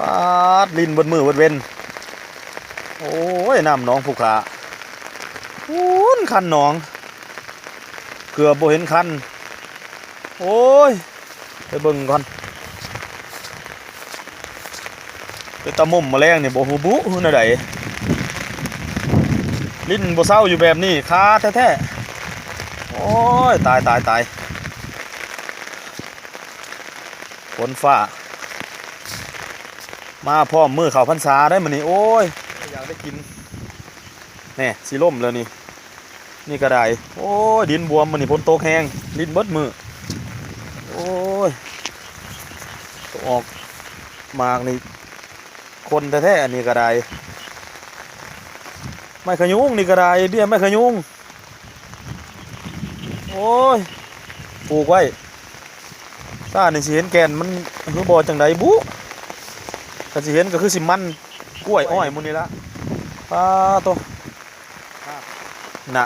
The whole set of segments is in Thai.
ปาดลินบนมือบนเวนโอ้ยน้ำหนองภูขาพูนคันหนอง เกือบโบเห็นคัน โอ้ย ไปเบิ่งก่อนไปตะมุมแมาแรงนี่ยโบ่ฮู้บุฮู้นะใดลิ้นบ่เศร้าอยู่แบบนี้คาแท้ๆ โอ้ย ตายตายตายฝนฟ้า มาพร้อมมือเขาพรรษาได้มื้อนี้โอ้ยอยากได้กินแน่สิล่มแล้วนี่ นี่ก็ได้โอ้ยดินบวมมันนี่พ้นโตกแห้งดินเบิดมือโอ้ยต้ออกมากนี่คนแท้ๆอันนี้ก็ได้ไม่ขยุงนี่ก็ได้เบี้ยไม่ขยุงโอ้ยปลูกไว้ถ้านี่สิเห็นแกนมันคือบอจังไดบุ ถ้าสิเห็นก็คือสิมันกล้วยอ้อยหมุนี่ละปลาตัวน่ะ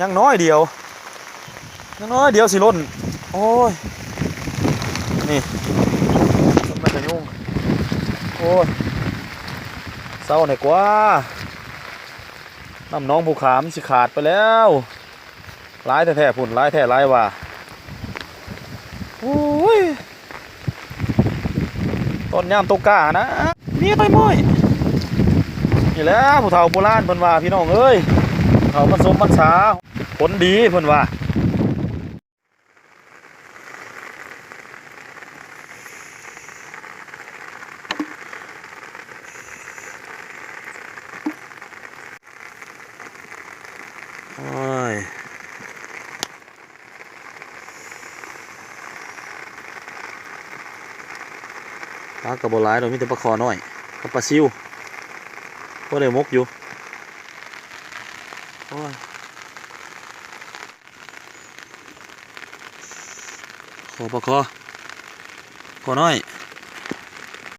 ยังน้อยเดียวยังน้อยเดียวสิล้นโอ้ยนี่ต้นไม้กระยุงโอ้ยเศร้าหน่อยกว่าน้ำน้องภูขามสิขาดไปแล้วร้ายแท้ๆผุ่นร้ายแท้ร้ายว่าโอ้ย ต้นยามตกกานะนี่ต้อยม้อยนี่แหล้วผู้เฒ่าโบราณเพิ่นว่าพี่น้องเอ้ยเฒ่ามันสมมันสาผลดีเพิ่นว่าโอ้ย ปลากระบอกลายเรามีแต่ปลาคอน้อยกับปลาซิวก็เลยมกอยู่โอ้ยขอปลาคอคอน้อย